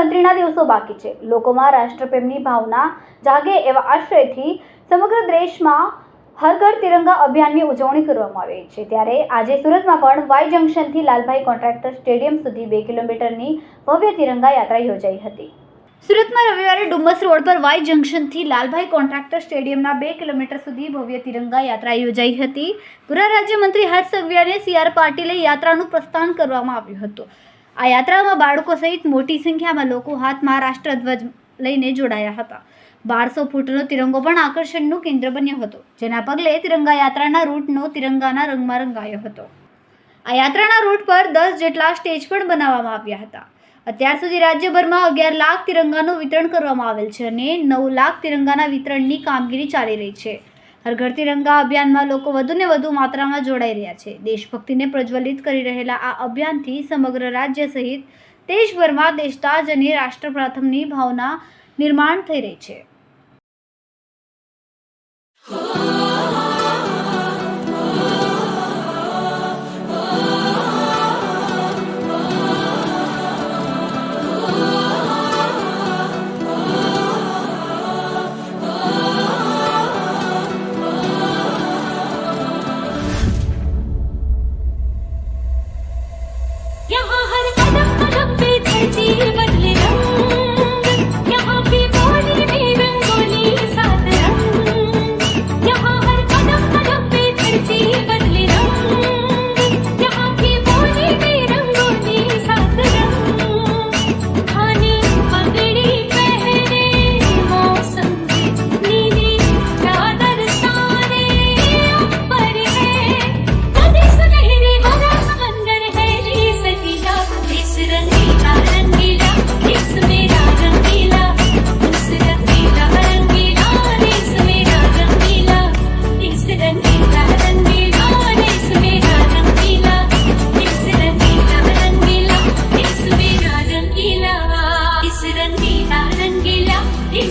ગણતરીના દિવસો બાકી છે. લોકોમાં રાષ્ટ્રપ્રેમની ભાવના જાગે એવા આશ્રયથી સમગ્ર દેશમાં હર ઘર તિરંગા અભિયાનની ઉજવણી કરવામાં આવી છે. ત્યારે આજે સુરતમાં પણ વાય જંકશનથી લાલભાઈ કોન્ટ્રાક્ટર સ્ટેડિયમ સુધી બે કિલોમીટરની ભવ્ય તિરંગા યાત્રા યોજાઈ હતી. સુરતમાં રવિવારે ડુમ્મસ રોડ પર વાય જંકશનથી લાલભાઈ કોન્ટ્રાક્ટર સ્ટેડિયમના બે કિલોમીટર સુધી ભવ્ય તિરંગા યાત્રા યોજાઈ હતી. ગૃહ રાજ્યમંત્રી હર્ષ સંઘવીયા અને સી આર પાટીલે યાત્રાનું પ્રસ્થાન કરવામાં આવ્યું હતું. આ યાત્રામાં બાળકો સહિત મોટી સંખ્યામાં લોકો હાથમાં રાષ્ટ્રધ્વજ લઈને જોડાયા હતા. બારસો ફૂટનો તિરંગો પણ આકર્ષણનું કેન્દ્ર બન્યો હતો, જેના પગલે તિરંગા યાત્રાના રૂટનો તિરંગાના રંગમાં રંગાયો હતો. આ યાત્રાના રૂટ પર દસ જેટલા સ્ટેજ પણ બનાવવામાં આવ્યા હતા. અત્યાર સુધી રાજ્યભરમાં અગિયાર લાખ તિરંગાનું વિતરણ કરવામાં આવેલ છે અને નવ લાખ તિરંગાના વિતરણની કામગીરી ચાલી રહી છે. હર રંગા અભિયાનમાં લોકો વધુ ને વધુ માત્રામાં જોડાઈ રહ્યા છે. દેશભક્તિને પ્રજ્વલિત કરી રહેલા આ અભિયાનથી સમગ્ર રાજ્ય સહિત દેશભરમાં દેશતાજ અને રાષ્ટ્ર પ્રાથમની ભાવના નિર્માણ થઈ રહી છે.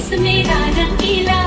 to me.